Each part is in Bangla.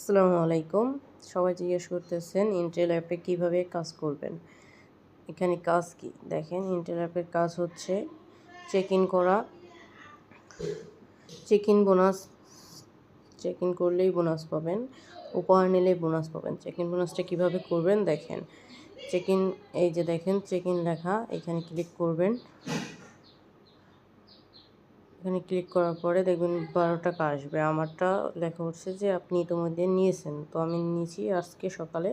আসসালামু আলাইকুম। সবাই জিজ্ঞেস করতেছেন ইন্টেল অ্যাপে কীভাবে কাজ করবেন? এখানে কাজ কি? দেখেন ইন্টেল অ্যাপের কাজ হচ্ছে চেক ইন করা check in bonus check in করলেই বোনাস পাবেন, উপহার নিলেই বোনাস পাবেন। চেক ইন বোনাসটা কীভাবে করবেন? দেখেন চেক ইন এই যে দেখেন চেক ইন লেখা, এখানে ক্লিক করবেন। এখানে ক্লিক করার পরে দেখবেন বারো টাকা আসবে। আমারটা লেখা হচ্ছে যে আপনি ইতিমধ্যে নিয়েছেন। তো আমি নিয়েছি আজকে সকালে।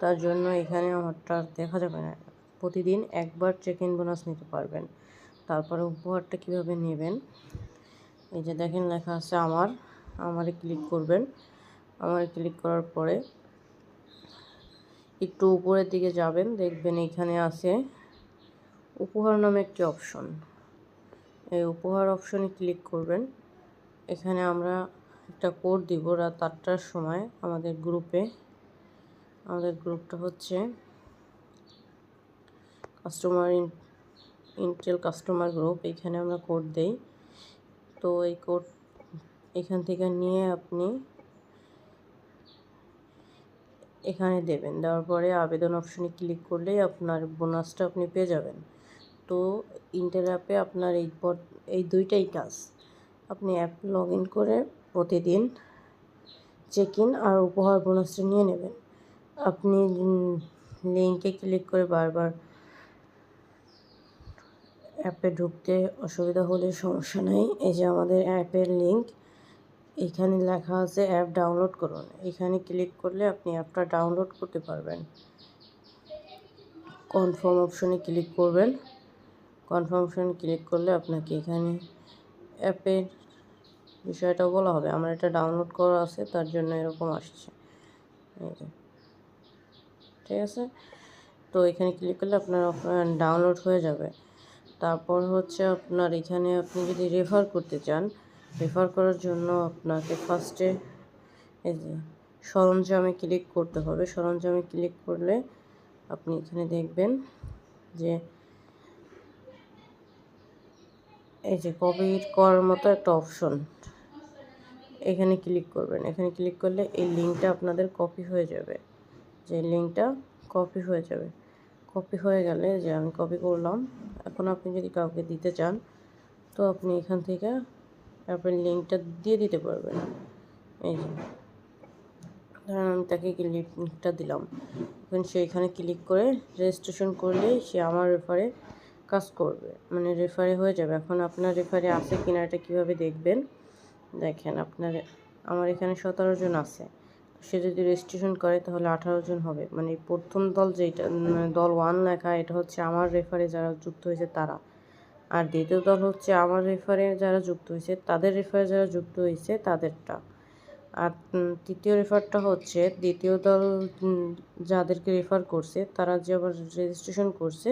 তার জন্য এখানে আমারটা দেখা যাবে না। প্রতিদিন একবার চেক ইন বোনাস নিতে পারবেন। তারপরে উপহারটা কীভাবে নেবেন? এই যে দেখেন লেখা আছে আমার। আমারে ক্লিক করবেন। আমারে ক্লিক করার পরে একটু উপরের দিকে যাবেন। দেখবেন এখানে আছে উপহার নামে একটি অপশন এই উপহার অপশনে ক্লিক করবেন। এখানে আমরা একটা কোড দিব রাত আটটার সময় আমাদের গ্রুপে। আমাদের গ্রুপটা হচ্ছে কাস্টমার ইন্টেল কাস্টমার গ্রুপ, এখানে আমরা কোড দেই। তো এই কোড, এখান থেকে নিয়ে আপনি এখানে দেবেন। দেওয়ার পরে আবেদন অপশনে ক্লিক করলেই আপনার বোনাসটা আপনি পেয়ে যাবেন। ইন্টার অ্যাপে আপনার এই এই দুইটাই কাজ। আপনি অ্যাপ লগ ইন করে প্রতিদিন চেক ইন আর উপহার বোনাসটা নিয়ে নেবেন। আপনি লিঙ্কে ক্লিক করে বারবার অ্যাপে ঢুকতে অসুবিধা হলে সমস্যা নেই। এই যে আমাদের অ্যাপের লিঙ্ক এখানে লেখা আছে অ্যাপ ডাউনলোড করুন। এখানে ক্লিক করলে আপনি অ্যাপটা ডাউনলোড করতে পারবেন। কনফার্ম অপশনে ক্লিক করবেন। কনফার্মেশন ক্লিক করলে আপনাকে এখানে অ্যাপের বিষয়টা বলা হবে। আমার এটা ডাউনলোড করা আছে, তার জন্য এরকম আসছে। ঠিক আছে? তো এখানে ক্লিক করলে আপনার ডাউনলোড হয়ে যাবে। তারপর হচ্ছে আপনার এখানে আপনি যদি রেফার করতে চান রেফার করার জন্য আপনাকে ফার্স্টে এই যে সরঞ্জামে ক্লিক করতে হবে। সরঞ্জামে ক্লিক করলে আপনি এখানে দেখবেন যে এই যে কপি করার মতো একটা অপশন এখানে ক্লিক করবেন। এখানে ক্লিক করলে এই লিঙ্কটা আপনাদের কপি হয়ে যাবে। যে লিঙ্কটা কপি হয়ে যাবে। কপি হয়ে গেলে যে আমি কপি করলাম, এখন আপনি যদি কাউকে দিতে চান, তো আপনি এখান থেকে আপনার লিঙ্কটা দিয়ে দিতে পারবেন। এই যে, ধরেন আমি তাকে লিঙ্কটা দিলাম। এখন সে এখানে ক্লিক করে রেজিস্ট্রেশন করলেই সে আমার রেফারে কাজ করবে। মানে রেফারে হয়ে যাবে। এখন আপনার রেফারে আছে কিনা এটা কীভাবে দেখবেন? দেখেন, আপনার, আমার এখানে সতেরো জন আছে। সে যদি রেজিস্ট্রেশন করে তাহলে আঠারো জন হবে। মানে প্রথম দল যেটা মানে দল ওয়ান লেখা, এটা হচ্ছে আমার রেফারে যারা যুক্ত হয়েছে তারা। আর দ্বিতীয় দল হচ্ছে আমার রেফারে যারা যুক্ত হয়েছে, তাদের রেফারে যারা যুক্ত হয়েছে তাদেরটা। আর তৃতীয় রেফারটা হচ্ছে, দ্বিতীয় দল যাদেরকে রেফার করছে, তারা যে আবার রেজিস্ট্রেশন করছে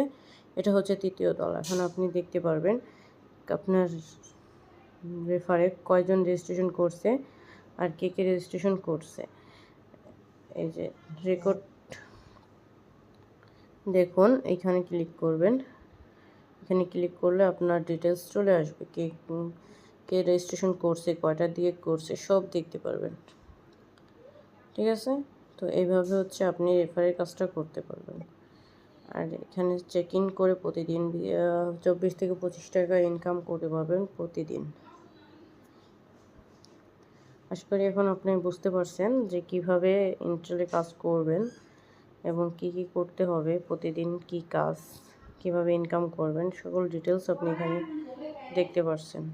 এটা হচ্ছে তৃতীয় দল। এখন আপনি দেখতে পারবেন, আপনার রেফারে কয়জন রেজিস্ট্রেশন করছে আর কে কে রেজিস্ট্রেশন করছে। এই যে রেকর্ড দেখুন, এখানে ক্লিক করবেন। এখানে ক্লিক করলে আপনার ডিটেলস চলে আসবে, কে কে রেজিস্ট্রেশন করছে, কয়টা দিয়ে করছে, সব দেখতে পারবেন। ঠিক আছে? তো এইভাবে হচ্ছে আপনি রেফারের কাজটা করতে পারবেন। আর এখানে চেক ইন করে প্রতিদিন চব্বিশ থেকে পঁচিশ টাকা ইনকাম করতে পারবেন প্রতিদিন। আশা করি এখন আপনি বুঝতে পারছেন যে কীভাবে ইন্টারলে কাজ করবেন এবং কি কি করতে হবে, প্রতিদিন কি কাজ, কীভাবে ইনকাম করবেন, সকল ডিটেলস আপনি এখানে দেখতে পারছেন।